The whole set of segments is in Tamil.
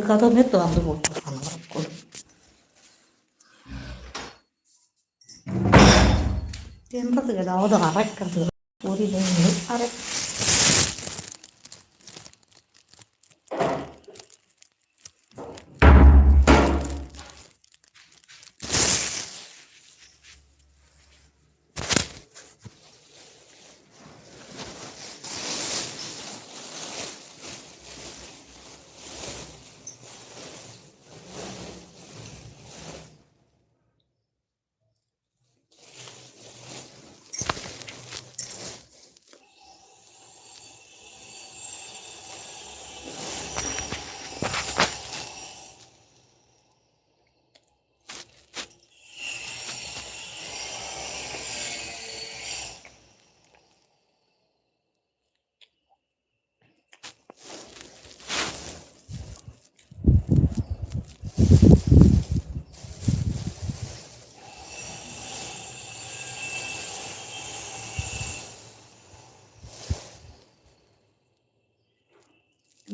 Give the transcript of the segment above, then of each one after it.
കടന്നിട്ട് വന്ന് പൊട്ടണം നടക്കുള്ളൂ എൺപത് കിലോ അത് അരക്കത് ഒരു കിലോ അരക്കും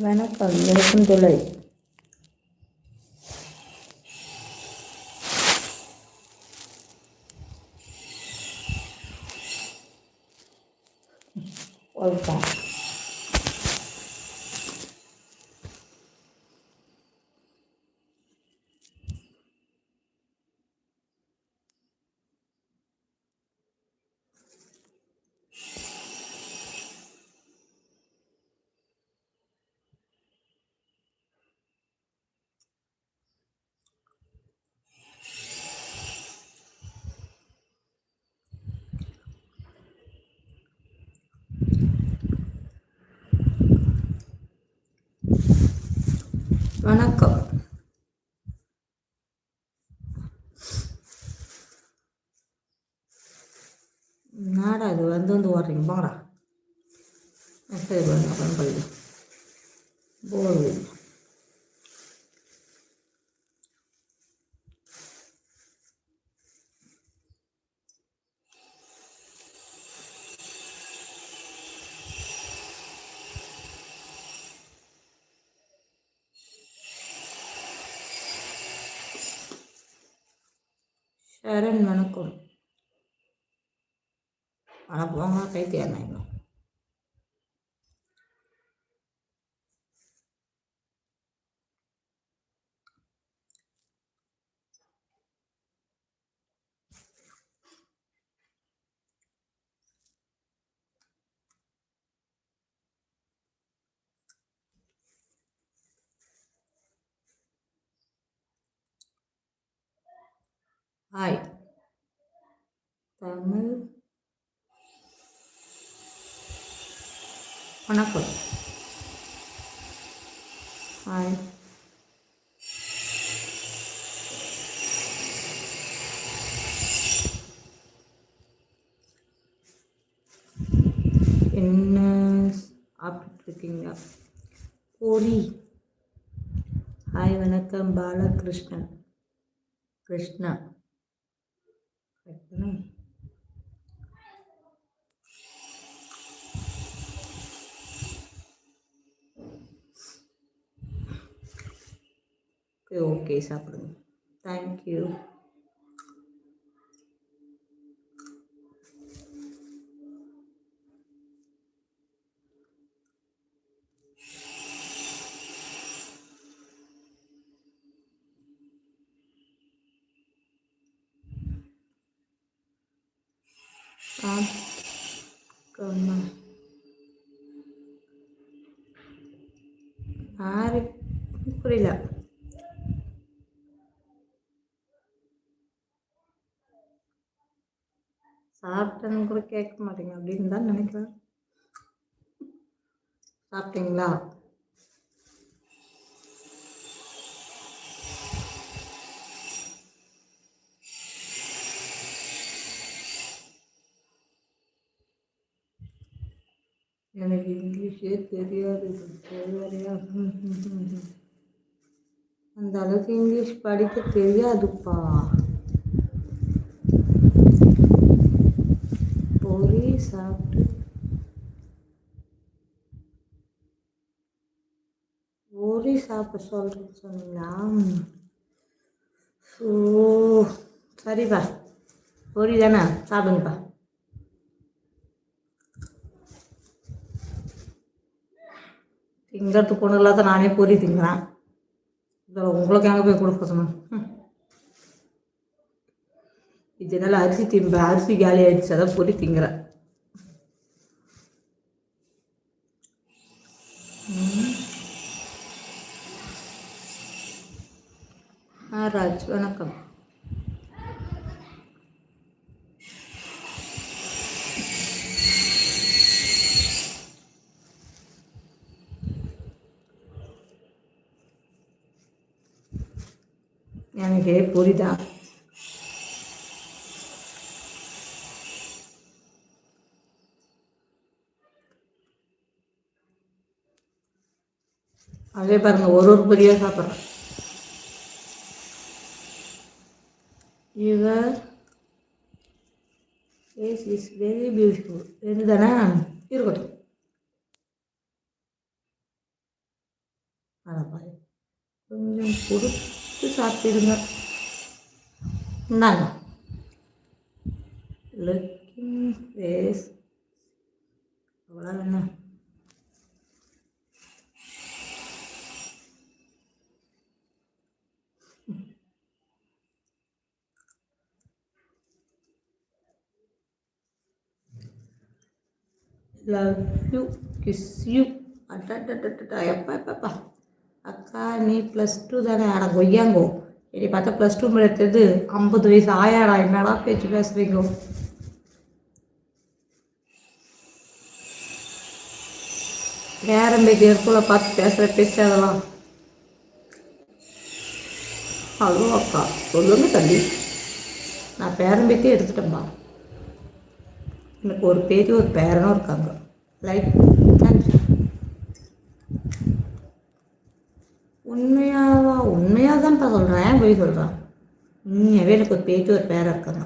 வணக்கம். இருக்கும் தொலை வெல்கம் வணக்கம் நாடா இது வந்து வந்து வர்றீங்க போங்கடா மெசேஜ் பண்ண பண்ணி போகுது ஷரண் வணக்கம் வணக்கம் கைத்தியானா இன்னும் ஹாய் தமிழ் வணக்கம். ஹாய் என்ன சாப்பிட்ருக்கீங்க பொரி ஹாய் வணக்கம். பாலகிருஷ்ணன். கிருஷ்ணா. கரெக்டுனா ஓகே சாப்பிடுங்க. தேங்க்யூ கம்மா. ஆறு புரியல. சாப்பிட்டேன்னு கூட கேட்க மாட்டேங்க அப்படின்னு தான் நினைக்கிறேன். சாப்பிட்டீங்களா? எனக்கு இங்கிலீஷே தெரியாது. அந்த அளவுக்கு இங்கிலீஷ் படிக்க தெரியாதுப்பா பொரி சாப்பிட்டு பொரி சாப்பிட சொல்கிறேன்னு சொன்னீங்களா? ஓ சரிப்பா பொரி தானே? சாப்பிடுங்கப்பா திங்கிறதுக்கு ஒன்றும் இல்லாத நானே பொரி திங்கிறேன். இதில் உங்களுக்கு எங்கே போய் கொடுக்க இதனால் அரிசி திம்ப அரிசி காலி ஆயிடுச்சு அதான் பொரி திங்கிறேன். ராஜ் வணக்கம். எனக்கு புரிதா? அதே பாருங்க ஒரு ஒரு பொரியா சாப்பிட்றேன் your face is very beautiful ரெண்டு தானே இருக்கட்டும் அதை கொஞ்சம் கொடுத்து சாப்பிடுங்க. இந்தாங்க. லுக்கிங் ஃபேஸ் அவ்வளோ என்ன லவ் யூ கிஸ் யூ அட்டா எப்பா எப்பப்பா அக்கா நீ ப்ளஸ் டூ தானே? ஆனால் கொய்யாங்கோ. என்னை பார்த்தா ப்ளஸ் டூ எடுத்தது ஐம்பது வயசு ஆயாடா. என்னடா பேச்சு பேசுறீங்க? பேரம்பேத்தி இருக்குள்ள பார்த்து பேசுகிற பேச்சு அதெல்லாம். ஹலோ அக்கா. சொல்லுங்க தம்பி. நான் பேரம்பேத்தியே எடுத்துட்டேன்பா ஒரு பேத்தி ஒரு பேரனும் இருக்காங்க. லைக் உண்மையாவா? உண்மையாக தான்ப்பா சொல்கிறேன் ஏன் போய் சொல்கிறேன் உண்மையாகவே எனக்கு ஒரு பேத்தி ஒரு பேரை இருக்காங்க.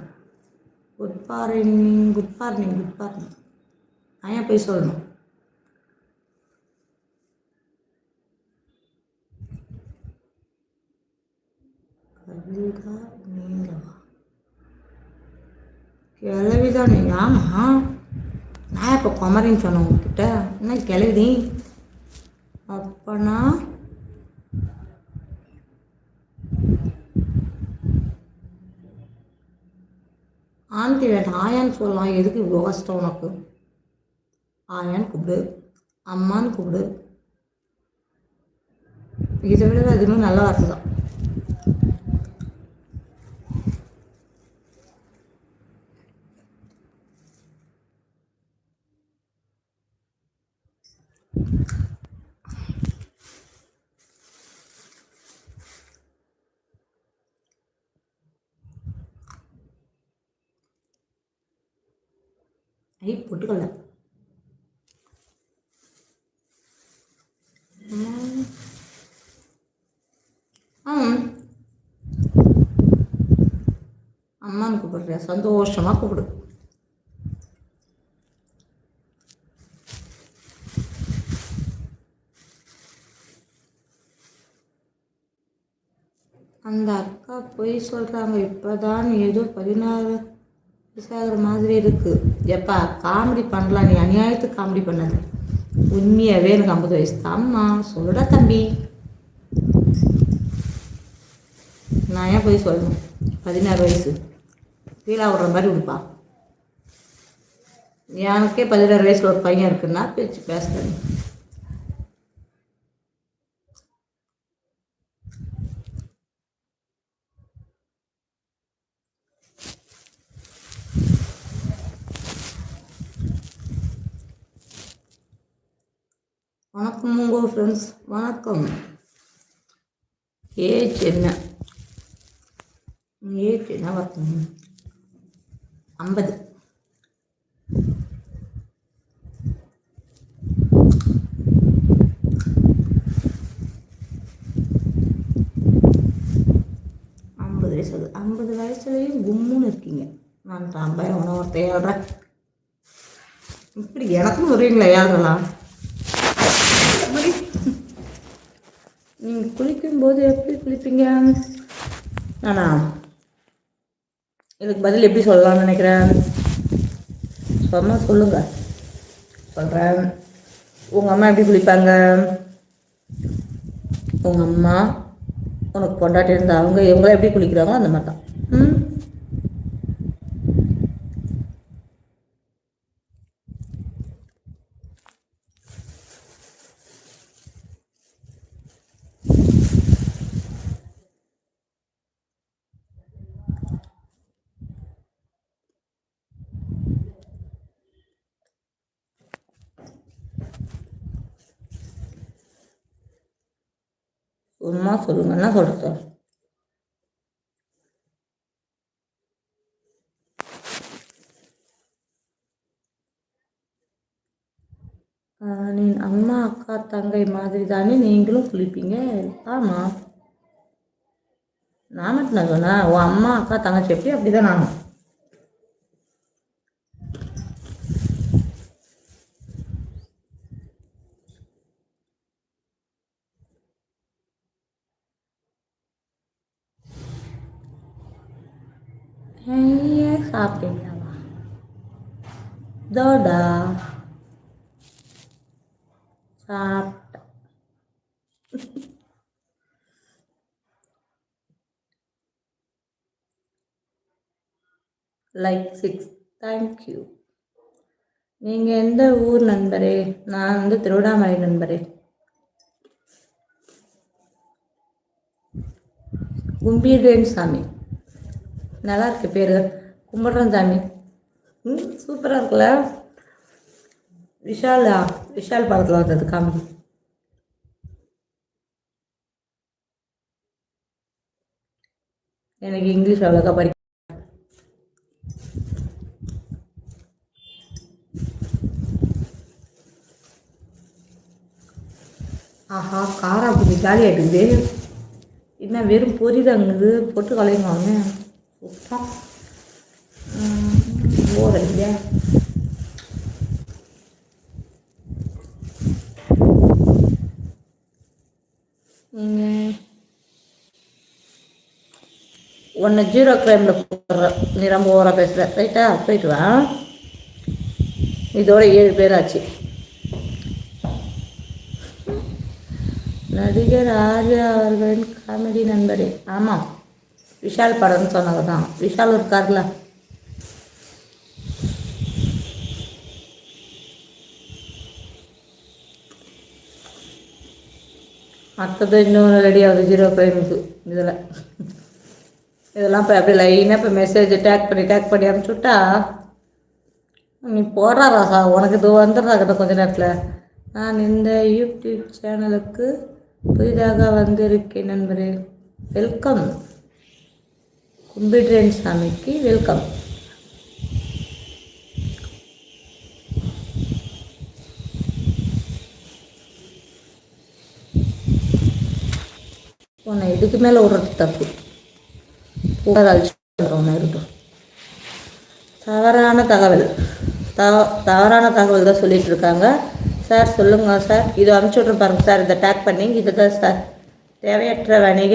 Good morning good morning good morning நான் ஏன் போய் சொல்லணும்? கவிதா கிளவிதானே ஆமாம் நான் இப்போ குமரின்னு சொன்னேன் உங்ககிட்ட. என்ன கிளவிதி அப்பனா? ஆண்டி வேண்டாம். ஆயான்னு சொல்லலாம். எதுக்கு இவ்வளோ கஷ்டம் உனக்கு? ஆயான்னு கூப்பிடு. அம்மான்னு கூப்பிடு. இதை விட அதுவுமே நல்ல வார்த்தை தான். ஐ பொட்டுக்கல்ல அம்மான்னு கூப்பிடுறியா சந்தோஷமாக கூப்பிடு. அந்த அக்கா பொய் சொல்கிறாங்க இப்போ தான் ஏதோ பதினாறு வயசாகிற மாதிரி இருக்குது எப்பா காமெடி பண்ணலாம். நீ அநியாயத்துக்கு காமெடி பண்ணாத. உண்மையாகவே எனக்கு ஐம்பது வயசு தான்மா. சொல்லுடா தம்பி. நான் ஏன் போய் சொல்லணும்? பதினாறு வயசு. கீழாக விடுற மாதிரி விடுப்பா. எனக்கே பதினாறு வயசில் ஒரு பையன் இருக்குன்னா பேச்சு பேசுகிறேன் வணக்கம் உங்கள் ஃப்ரெண்ட்ஸ் வணக்கம். ஏஜ் என்ன? ஏஜ் என்ன வரும் ஐம்பது. ஐம்பது வயசு ஆகுது ஐம்பது வயசுலேயும் கும்முன்னு இருக்கீங்க. நான் ஐம்பது உணவத்தை ஏழ்றேன். இப்படி எனக்கும் வருவீங்களா ஏழ்றலாம் நீங்கள் குளிக்கும்போது எப்படி குளிப்பீங்க? நானா? இதுக்கு பதில் எப்படி சொல்லலாம்னு நினைக்கிறேன். சும்மா சொல்லுங்கள் சொல்கிறேன் உங்கள் அம்மா எப்படி குளிப்பாங்க? உங்கள் அம்மா உனக்கு கொண்டாட்டி இருந்தால் அவங்க இவங்கள எப்படி குளிக்கிறாங்களோ அந்த மாதிரி தான் ம் சும்மா சொல்லுங்கன்னா சொல்கிறேன் நீ அம்மா அக்கா தங்கை மாதிரி தானே நீங்களும் குளிப்பீங்க? ஆமாம் நான் மட்டும் நான் சொன்னேன். உன் அம்மா அக்கா தங்கச்சி எப்படி? அப்படி தான் நானும். ஐயா சாப்பிட்டீங்களாவா தோடா சாப்பிட்டா லைக் சிக்ஸ் தேங்க்யூ நீங்கள் எந்த ஊர் நண்பரே? நான் வந்து திருவண்ணாமலை நண்பரே. கும்பீரன் சாமி. நல்லா இருக்கு பேர். கும்பிட்றேன் சாமி. ம் சூப்பராக இருக்குல்ல? விஷாலா விஷால் படத்தில் வந்தது காமெடி. எனக்கு இங்கிலீஷ் அவ்வளோக்கா படிக்க ஆஹா காரா அப்படி ஜாலியாக இருக்குது என்ன வெறும் பொரிதாங்குது போட்டு பொட்டு கலையுங்க சுத்தம் போர் இல்லையா? நீங்கள் ஒன்று ஜீரோ கிரைமில் போடுற நீ ரொம்ப ஓவராக பேசுகிற ரைட்டா போயிட்டு வா. இதோட ஏழு பேர் ஆச்சு. நடிகர் ஆர்யா அவர்களின் காமெடி நண்பரே. ஆமாம் விஷால் படம்னு சொன்னது தான் விஷால் இருக்கார்ல. மற்றது இன்னும் ரெடி ஆகுது ஜீரோ பிரைமுக்கு இதில். இதெல்லாம் இப்போ அப்படியே லைனாக இப்போ மெசேஜ் டேக் பண்ணி டேக் பண்ணி அனுப்பிச்சுட்டா நீ போடுறா ராசா உனக்கு இது வந்துடுறா கிட்ட கொஞ்ச நேரத்தில். நான் இந்த யூடியூப் சேனலுக்கு புதிதாக வந்திருக்கேன் நண்பரே. வெல்கம் கும்பிட்ரேன் சாமிக்கு. வெல்கம் இதுக்கு மேலே விடுறது தப்பு. புகார் அழிச்சு இருக்கும் தவறான தகவல். தவ தவறான தகவல் தான் சொல்லிகிட்டு இருக்காங்க சார் சொல்லுங்கள் சார். இது அனுப்பிச்சி விட்ரு பாருங்கள் சார். இதை டேக் பண்ணி இது தான் சார். தேவையற்ற வணிக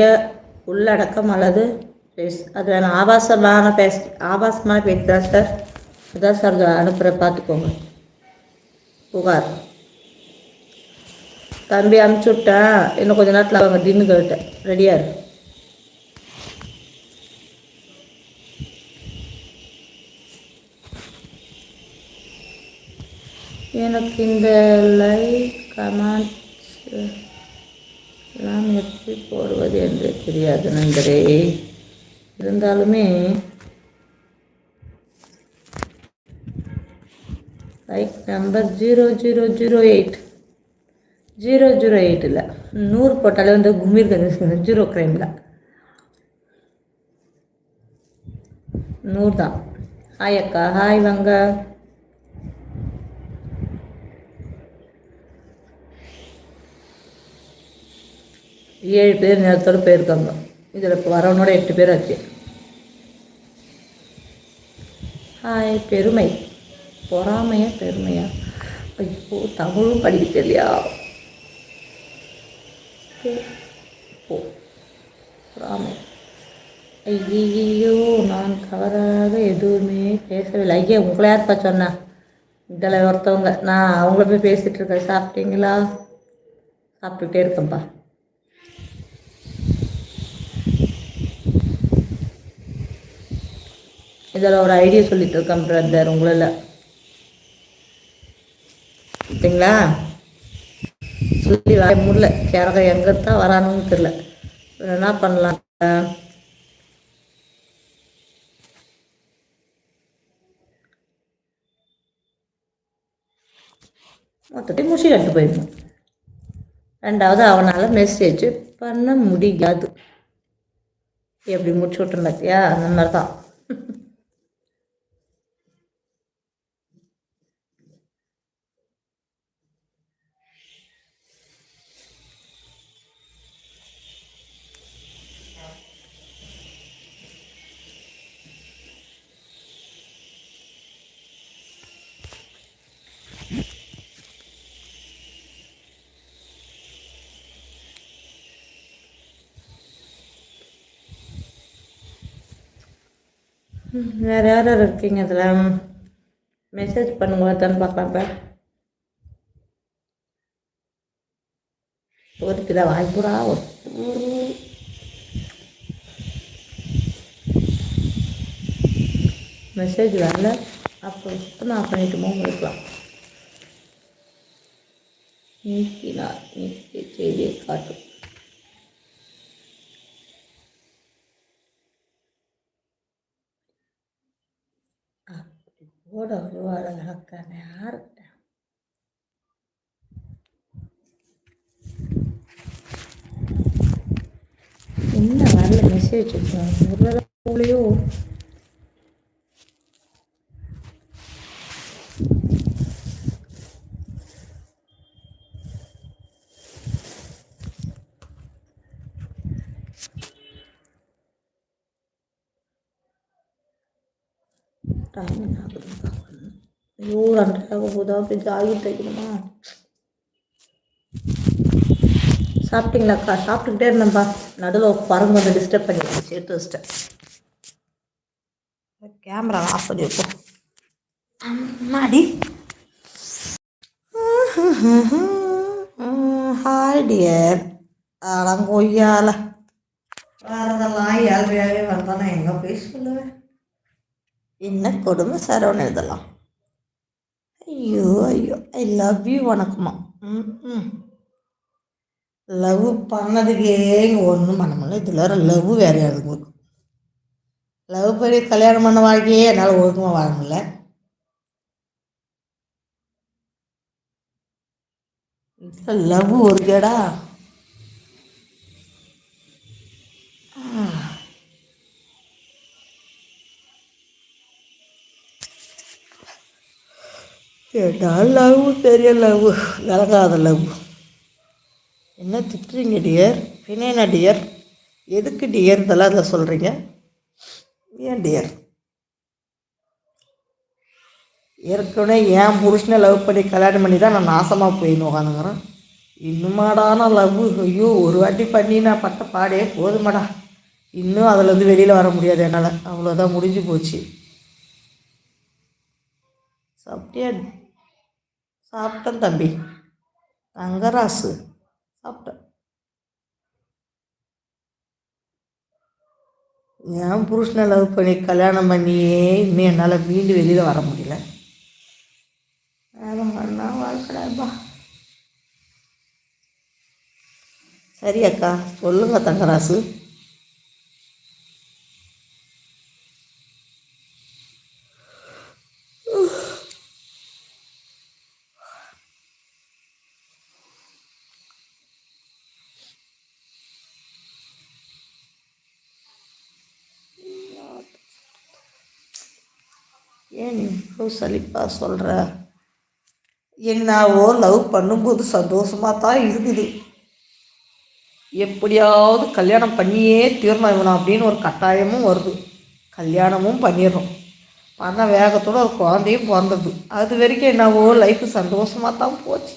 உள்ளடக்கம் அல்லது பேஸ் அது வேணும். ஆபாசமான பேச ஆபாசமான பேச்சு தான் சார். இதுதான் சார் அனுப்புகிற பார்த்துக்கோங்க. புகார். தம்பி அனுப்பிச்சி விட்டேன் இன்னும் கொஞ்ச நேரத்தில் அவங்க டின்னு கேட்டேன் ரெடியாக இரு. எனக்கு இந்த லைக் கமெண்ட்ஸ் எல்லாம் எப்படி போடுவது என்று தெரியாது நண்பரே. இருந்தாலுமே like number zero zero zero eight zero zero எயிட்டில் நூறு போட்டாலே வந்து கும்மிருக்கிறது ஜீரோ கிரைமில் நூறு தான் ஹாய் அக்கா ஹாய் வாங்க. ஏழு பேர் நேரத்தோடு போயிருக்காங்க. இதில் இப்போ வரவனோட எட்டு பேர் ஆச்சு. ஹாய் பெருமை. பொறாமையா பெருமையா? ஐயோ தமிழும் படிக்க தெரியலையா போ ராமே. ஐயோ நான் தவறாக எதுவுமே பேசவில்லை. ஐயா உங்களை யார்ப்பா சொன்னேன் இதில் ஒருத்தவங்க. நான் அவங்கள போய் பேசிகிட்டு இருக்கேன். சாப்பிட்டீங்களா? சாப்பிட்டுட்டே இருக்கேன்ப்பா. இதில் ஒரு ஐடியா சொல்லிட்டு இருக்கேன் பிரதர் உங்களில். ஓகேங்களா சொல்லி வர முடியல கேரக எங்கே தான் வரானுன்னு தெரில என்ன பண்ணலாம்? மொத்தத்தையும் முடிச்சு கட்டு போயிடணும். ரெண்டாவது அவனால் மெசேஜ் பண்ண முடியாது. எப்படி முடிச்சு விட்டுருந்தாத்தியா அந்த மாதிரி தான் ம், வேற யார் யார் இருக்கீங்க இதில் மெசேஜ் பண்ணுங்க தான் பார்க்கலாம் இப்போ ஒருத்திட வாய்ப்புடா ஒரு மெசேஜ் வரல அப்போ சுத்தமாக ஆஃப் பண்ணிட்டுமோ இருக்கலாம் நீக்கினார் நீக்கிய செய்தியை காட்டும் கூட வருவாளுகளக்கான யாருக்கிட்ட? என்ன வரல மெசேஜ் ஒருவேளை போலையோ டைம் என்ன ஆகுதுன்னு பார்க்கணும் ஐயோ ரெண்டரை போதா போய் ஜாகிங் தைக்கணுமா சாப்பிட்டீங்களாக்கா சாப்பிட்டுக்கிட்டே இருந்தேன்ப்பா நடுவில் பறந்து வந்து டிஸ்டர்ப் பண்ணிடுச்சு சேர்த்து வச்சிட்டேன் கேமரா ஆஃப் பண்ணி வைப்போம் அம்மாடி ஹாய் டியர் அடங்கொய்யால வரதெல்லாம் ஏழ்மையாகவே வந்தாலும் எங்கே போய் சொல்லுவேன் என்ன கொடுமை சரவணன் இதெல்லாம்? ஐயோ ஐயோ. ஐ லவ் யூ வணக்கம்மா. ம் ம். லவ் பண்ணதுக்கே ஒன்றும் பண்ண முடியல. இதில் வர லவ் வேறு உங்களுக்கு லவ் பண்ணி கல்யாணம் பண்ண வாழ்க்கையே என்னால் ஒழுக்கமாக வாழ முடியல. லவ் ஒரு கேடா? கேட்டால் லவ் பெரிய லவ் விலகாத லவ். என்ன திட்டுறீங்க டியர்? பின்னேனா டியர்? எதுக்கு டியர்? இதெல்லாம் அதில் சொல்கிறீங்க. ஏன் டியர்? ஏற்கனவே ஏன் புருஷனை லவ் பண்ணி கல்யாணம் பண்ணி தான் நான் நாசமாக போயின்னு உட்காந்துக்கிறேன் இன்னுமாடான லவ்? ஐயோ ஒரு வாட்டி பண்ணி நான் பட்ட பாடே போதுமாடா. இன்னும் அதுலேருந்து வெளியில் வர முடியாது என்னால். அவ்வளோதான் முடிஞ்சு போச்சு. சாப்பிட்டியா? சாப்பிட்டேன் தம்பி. தங்கராசு. சாப்பிட்டேன். என் புருஷனை லவ் பண்ணி கல்யாணம் பண்ணியே இன்னும் என்னால் மீண்டு வெளியில் வர முடியல. வேலை வாழ்க்கடாப்பா சரி அக்கா சொல்லுங்க தங்கராசு. ஏன் இவ்வளோ சலிப்பாக சொல்கிற என்னாவோ லவ் பண்ணும்போது சந்தோஷமாக தான் இருக்குது. எப்படியாவது கல்யாணம் பண்ணியே தீரணும் இவனை அப்படின்னு ஒரு கட்டாயமும் வருது. கல்யாணமும் பண்ணிடுறோம். பண்ண வேகத்தோட ஒரு குழந்தையும் பிறந்தது. அது வரைக்கும் என்னவோ லைஃப் சந்தோஷமாக தான் போச்சு.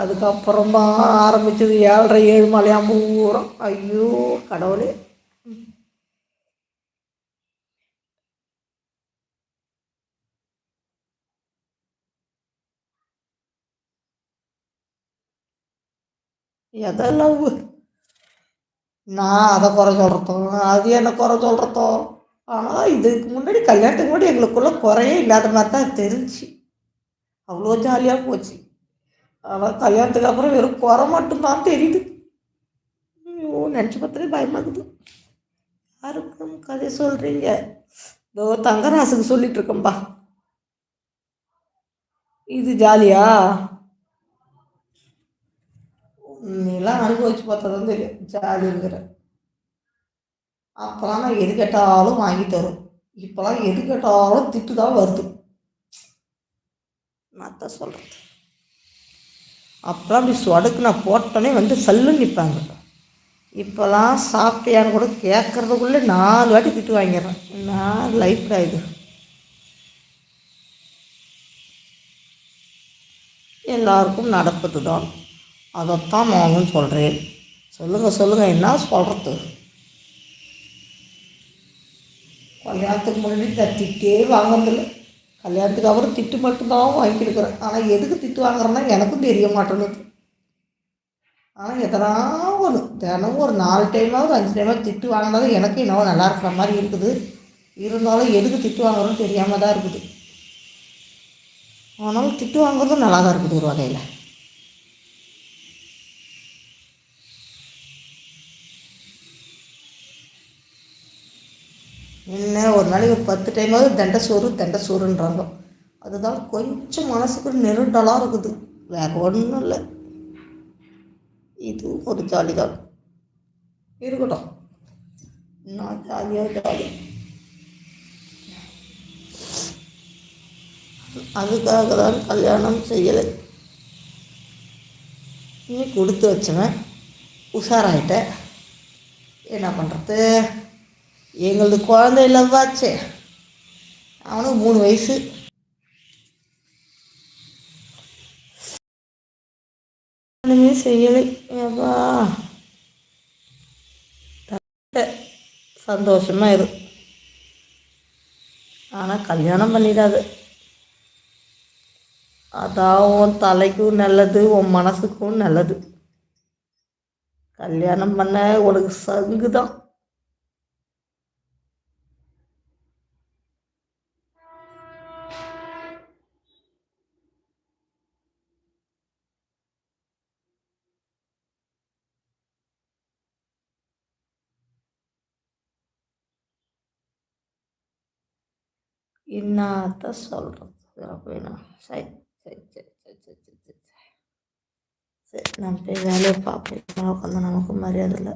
அதுக்கப்புறமா ஆரம்பித்தது ஏழரை ஏழு மலையாம்பூரம் ஐயோ கடவுளே. எதை லவ் நான் அதை குறை சொல்கிறதோ அது என்ன குறை சொல்கிறதோ ஆனால் இதுக்கு முன்னாடி கல்யாணத்துக்கு முன்னாடி எங்களுக்குள்ளே குறையே இல்லாத மாதிரி தான் தெரிஞ்சு. அவ்வளோ ஜாலியாக போச்சு. ஆனால் கல்யாணத்துக்கு அப்புறம் வெறும் குறை மட்டும்தான் தெரியுது. ஐயோ நினச்சி பார்த்தாலே பயமாகுது. யாருக்கும் கதை சொல்கிறீங்க இதோ தங்கராசுக்கு சொல்லிகிட்ருக்கேன்பா இது ஜாலியா? நீலாம் அனுபவிச்சு பார்த்தா தான் தெரியும். ஜாலிங்கிற அப்போலாம் நான் எது கேட்டாலும் வாங்கி தரும். இப்போலாம் எது கேட்டாலும் திட்டு தான் வருது. நான் தான் சொல்கிறது அப்போலாம் அப்படி சொடுக்கு நான் போட்டோன்னே வந்து சல்லுன்னு நிற்பாங்க இப்போலாம் சாப்பிட்டியான்னு கூட கேட்குறதுக்குள்ளே நாலு வாட்டி திட்டு வாங்கிடுறேன். நான் லைஃப்டா இது? எல்லாருக்கும் நடப்பது தான் அதைத்தான் நானும் சொல்கிறேன் சொல்லுங்கள் சொல்லுங்கள் என்ன சொல்கிறது கல்யாணத்துக்கு முன்னாடி திட்டே வாங்குறதில்ல கல்யாணத்துக்கு அப்புறம் திட்டு மட்டும்தான் வாங்கியிருக்கிறேன். ஆனால் எதுக்கு திட்டு வாங்குறேன்னா எனக்கும் தெரிய மாட்டேங்குது. ஆனால் எதனா ஒரு தினமும் ஒரு நாலு டைமாவது அஞ்சு டைமாவது திட்டு வாங்கினாலும் எனக்கு என்னவோ நல்லா இருக்கிற மாதிரி இருக்குது. இருந்தாலும் எதுக்கு திட்டு வாங்குறோன்னு தெரியாமல் தான் இருக்குது. ஆனாலும் திட்டு வாங்குறதும் நல்லா தான் இருக்குது ஒரு வகையில். என்ன ஒரு நாளைக்கு ஒரு பத்து டைமாவது தண்டை சோறு தண்டை சோறுன்றாங்க. அதுதான் கொஞ்சம் மனசுக்கு நெருடலாக இருக்குது. வேறு ஒன்றும் இல்லை. இதுவும் ஒரு ஜாலி தான். இருக்கட்டும். நான் ஜாலியாக ஜாலி. அதுக்காக தான் கல்யாணம் செய்யலை. நீ கொடுத்து வச்சவன் உஷாராயிட்டேன் என்ன பண்ணுறது எங்களது குழந்தை இல்லவாச்சே அவனுக்கு மூணு வயசு. ஒன்றுமே செய்யலை. ஏப்பா சந்தோஷமாக இரு. ஆனால் கல்யாணம் பண்ணிடாது. அதான் உன் தலைக்கும் நல்லது உன் மனசுக்கும் நல்லது. கல்யாணம் பண்ண உனக்கு சங்கு தான் என்னத்த சொல்கிறது அப்படின்னா? சரி சரி சரி சரி சரி சரி சரி. சரி நான் போய் வேலையை பார்ப்போம். உட்காந்து நமக்கு மரியாதை இல்லை.